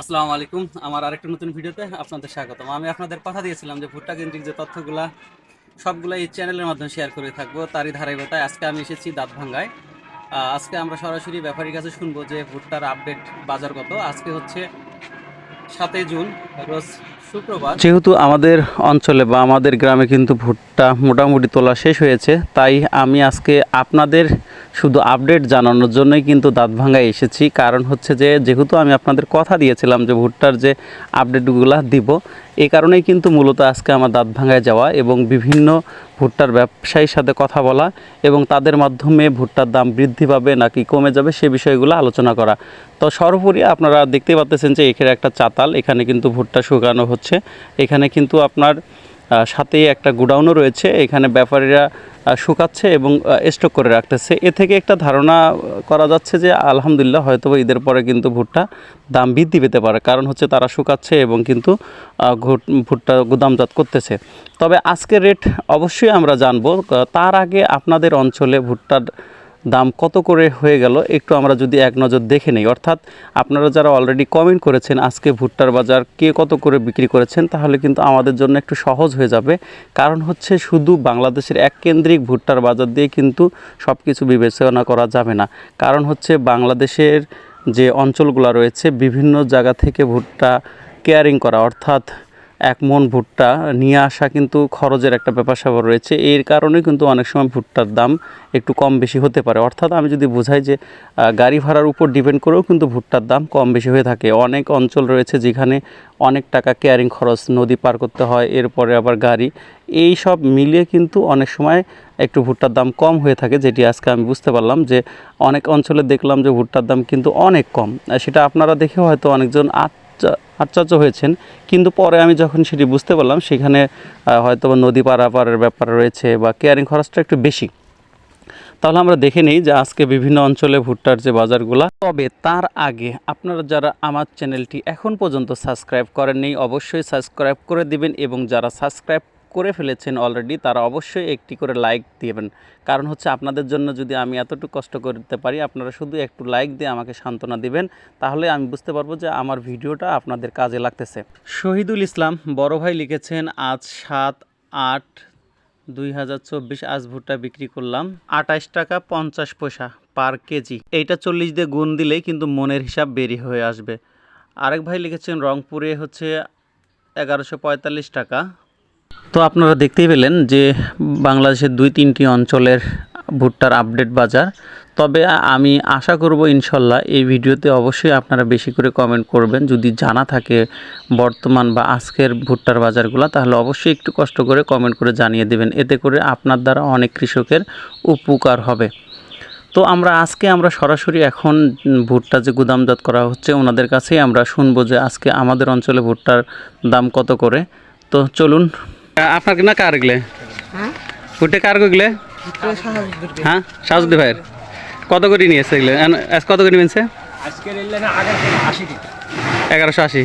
আসসালামু আলাইকুম। আমার আরেকটা নতুন ভিডিওতে আপনাদের স্বাগতম। আমি আপনাদের কথা দিয়েছিলাম যে ভুট্টা কেন্দ্রিক যে তথ্যগুলা, সবগুলো এই চ্যানেলের মাধ্যমে শেয়ার করে থাকব, তারই ধারাবাহিকতায় আজকে আমি এসেছি দাঁতভাঙ্গায়। আজকে আমরা সরাসরি ব্যাপারীর কাছে শুনব যে ভুট্টার আপডেট বাজার কত। আজকে হচ্ছে সাতই জুন, রোজ শুক্রবার। যেহেতু আমাদের অঞ্চলে বা আমাদের গ্রামে কিন্তু ভুট্টা মোটামুটি তোলা শেষ হয়েছে, তাই আমি আজকে আপনাদের শুধু আপডেট জানানোর জন্যই কিন্তু দাঁত দাঁতভাঙ্গায় এসেছি। কারণ হচ্ছে যে, যেহেতু আমি আপনাদের কথা দিয়েছিলাম যে, ভুট্টার যে আপডেটগুলো দিব এই কারণেই কিন্তু মূলত আজকে আমার দাঁতভাঙ্গায় যাওয়া এবং বিভিন্ন ভুট্টার ব্যবসায়ীর সাথে কথা বলা এবং তাদের মাধ্যমে ভুট্টার দাম বৃদ্ধি পাবে নাকি কমে যাবে সে বিষয়গুলো আলোচনা করা। তো সর্বোপরি আপনারা দেখতে পাচ্ছেন যে, এখানে একটা চাতাল, এখানে কিন্তু ভুট্টা শুকানো হচ্ছে। এখানে কিন্তু আপনার সাথেই একটা গোডাউনও রয়েছে। এখানে ব্যাপারীরা শুকাচ্ছে এবং স্টক করে রাখতেছে। এ থেকে একটা ধারণা করা যাচ্ছে যে আলহামদুলিল্লাহ হয়তো ঈদের পরে কিন্তু ভুট্টা দাম বৃদ্ধি পেতে পারে। কারণ হচ্ছে তারা শুকাচ্ছে এবং কিন্তু ভুট্টা গুদামজাত করতেছে। তবে আজকের রেট অবশ্যই আমরা জানব। তার আগে আপনাদের অঞ্চলে ভুট্টার দাম কত করে হয়ে গেল, একটু আমরা যদি এক নজর দেখে নিই। অর্থাৎ আপনারা যারা অলরেডি কমেন্ট করেছেন আজকে ভুট্টার বাজার কে কত করে বিক্রি করেছেন, তাহলে কিন্তু আমাদের জন্য একটু সহজ হয়ে যাবে। কারণ হচ্ছে শুধু বাংলাদেশের এক কেন্দ্রিক ভুট্টার বাজার দিয়ে কিন্তু সব কিছু বিবেচনা করা যাবে না। কারণ হচ্ছে বাংলাদেশের যে অঞ্চলগুলো রয়েছে, বিভিন্ন জায়গা থেকে ভুট্টা কেয়ারিং করা, অর্থাৎ এক মন ভুট্টা নিয়ে আসা কিন্তু খরচের একটা ব্যাপার স্যাপার রয়েছে। এর কারণে কিন্তু অনেক সময় ভুট্টার দাম একটু কম বেশি হতে পারে। অর্থাৎ আমি যদি বোঝাই যে গাড়ি ভাড়ার উপর ডিপেন্ড করেও কিন্তু ভুট্টার দাম কম বেশি হয়ে থাকে। অনেক অঞ্চল রয়েছে যেখানে অনেক টাকা কেয়ারিং খরচ, নদী পার করতে হয়, এরপরে আবার গাড়ি। এই সব মিলিয়ে কিন্তু অনেক সময় একটু ভুট্টার দাম কম হয়ে থাকে, যেটি আজকে আমি বুঝতে পারলাম যে, অনেক অঞ্চলে দেখলাম যে ভুট্টার দাম কিন্তু অনেক কম। সেটা আপনারা দেখে হয়তো অনেকজন আচ্ছা আশ্চর্য হয়েছেন। কিন্তু পরে আমি যখন সেটি বুঝতে পারলাম, সেখানে হয়তো নদী পারাপারের ব্যাপার রয়েছে বা কেয়ারিং খরচটা একটু বেশি। তাহলে আমরা দেখে নিই যে আজকে বিভিন্ন অঞ্চলে ভুট্টার যে বাজারগুলো, তবে তার আগে আপনারা যারা আমার চ্যানেলটি এখন পর্যন্ত সাবস্ক্রাইব করেননি, অবশ্যই সাবস্ক্রাইব করে দিবেন এবং যারা সাবস্ক্রাইব করে ফেলেছেন অলরেডি তারা অবশ্যই একটি করে লাইক দিবেন। কারণ হচ্ছে আপনাদের জন্য যদি আমি এতটুকু কষ্ট করতে পারি, আপনারা শুধু একটু লাইক দিয়ে আমাকে সান্ত্বনা দিবেন, তাহলে আমি বুঝতে পারব যে আমার ভিডিওটা আপনাদের কাজে লাগতেছে। শহীদুল ইসলাম বড় ভাই লিখেছেন, আজ সাত আট দুই হাজার চব্বিশ, আজ ভুট্টা বিক্রি করলাম আঠাশ টাকা পঞ্চাশ পয়সা পার কেজি এইটা চল্লিশ দিয়ে গুণ দিলেই কিন্তু মনের হিসাব বেরিয়ে হয়ে আসবে। আরেক ভাই লিখেছেন, রংপুরে হচ্ছে এগারোশো পঁয়তাল্লিশ টাকা তো আপনারা দেখতেই পেলেন যে বাংলাদেশের দুই তিনটি অঞ্চলের ভুট্টার আপডেট বাজার। তবে আমি আশা করব ইনশাল্লাহ এই ভিডিওতে অবশ্যই আপনারা বেশি করে কমেন্ট করবেন। যদি জানা থাকে বর্তমান বা আজকের ভুট্টার বাজারগুলো, তাহলে অবশ্যই একটু কষ্ট করে কমেন্ট করে জানিয়ে দেবেন। এতে করে আপনার দ্বারা অনেক কৃষকের উপকার হবে। তো আমরা আজকে আমরা সরাসরি এখন ভুট্টা যে গুদামজাত করা হচ্ছে, ওনাদের কাছেই আমরা শুনব যে আজকে আমাদের অঞ্চলে ভুট্টার দাম কত করে। তো চলুন আপনার কি না কার গেলে হ্যাঁ? ভুট্টে কার গেলে হ্যাঁ? সাজুদ্দি ভাইয়ের? কত করে নিয়েছে এগুলো? কত করে নিয়েছে? এগারোশো আশি।